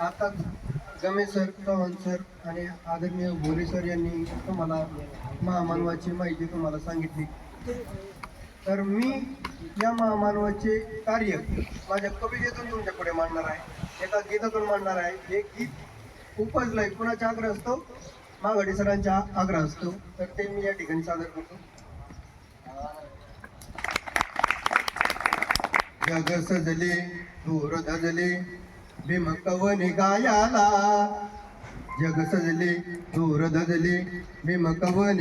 आताच गमेश sir Chavan sir आणि आदरणीय भोरे सर यांनी तुम्हाला महामानवाची माहिती तुम्हाला सांगितली. तर मी या महामानवाचे कार्य माझ्या कवितेतून तुमच्यापुढे मांडणार आहे. एका गीतातून मांडणार आहे. हे गीत उपजलंय कुणाचा आग्रह असतो? मागडी सरांचा आग्रह असतो. तर ते मी या ठिकाणी सादर करतो. जग सजले दूर धजले भीम गायाला. जग सजले दूर धजले भीम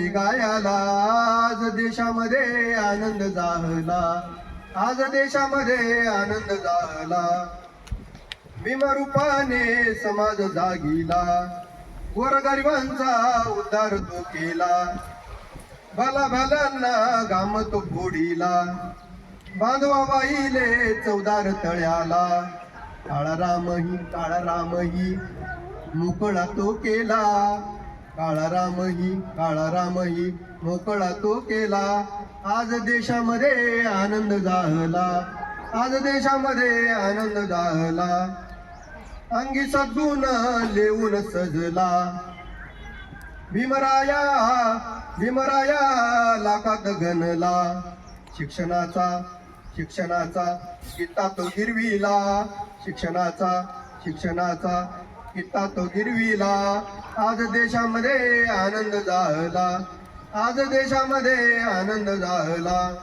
गायाला. आज देशामध्ये आनंद झाला आज देशामध्ये आनंद झाला भीमरूपाने समाज जागीला. गोरगरिबांचा उद्धार तो केला. भला भलांना घाम तो फोडीला. बांधवा बाईले चौदार तळ्याला. काळा काळारामही काळा मोकळा तो केला. काळा काळारामही काळा मोकळा तो केला. आज देशामध्ये आनंद झाला आज देशामध्ये आनंद झाला अंगी सद्गुण लेऊन सजला. भीमराया भीमराया लाखात गणला. शिक्षणाचा शिक्षणाचा किता तो गिरविला. शिक्षणाचा शिक्षणाचा किता तो गिरविला. आज देशामध्ये आनंद झाला. आज देशामध्ये आनंद झाला.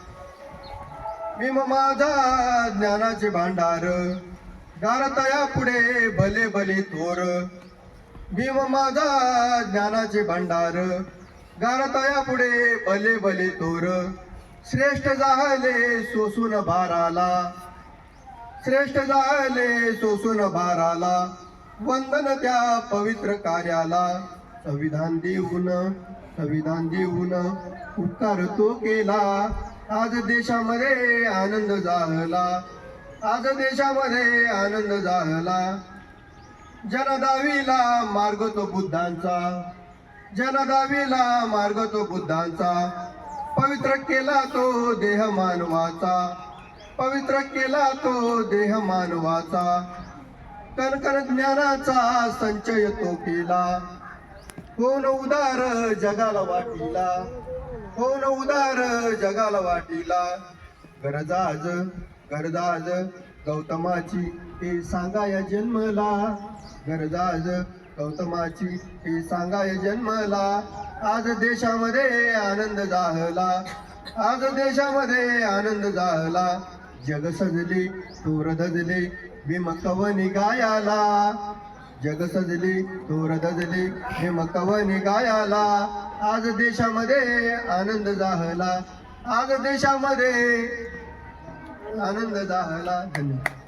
मी माझा ज्ञानाचे भांडार गारतया पुढे भले भले थोर. मी माझा ज्ञानाचे भांडार गारतया पुढे भले भले थोर. श्रेष्ठ झाले सोसून भाराला. श्रेष्ठ झाले सोसून भाराला. वंदन त्या पवित्र कार्याला. संविधान देऊन संविधान देऊन उपकार तो केला. आज देशामध्ये आनंद झाला. आज देशामध्ये आनंद झाला. जनदावीला मार्ग तो बुद्धांचा. जनदावीला मार्ग तो बुद्धांचा. पवित्र केला तो देह मानवाचा. पवित्र केला तो देह मानवाचा. कणकण ज्ञानाचा संचय तो केला. कोण उदार जगाला वाटिला? कोण उदार जगाला वाटिला? गरजाज गरजाज गौतमाची ते सांगाया जन्मला. गरजाज गौतमाची हे सांगाय जन्मला. आज देशामध्ये आनंद झाला आज देशामध्ये आनंद झाला जग सजले तोर धजले भीम कवनी गायाला. जग सजले तोर धजले भीम कवनी गायाला. आज देशामध्ये आनंद झाला आज देशामध्ये आनंद झाला धन्यवाद.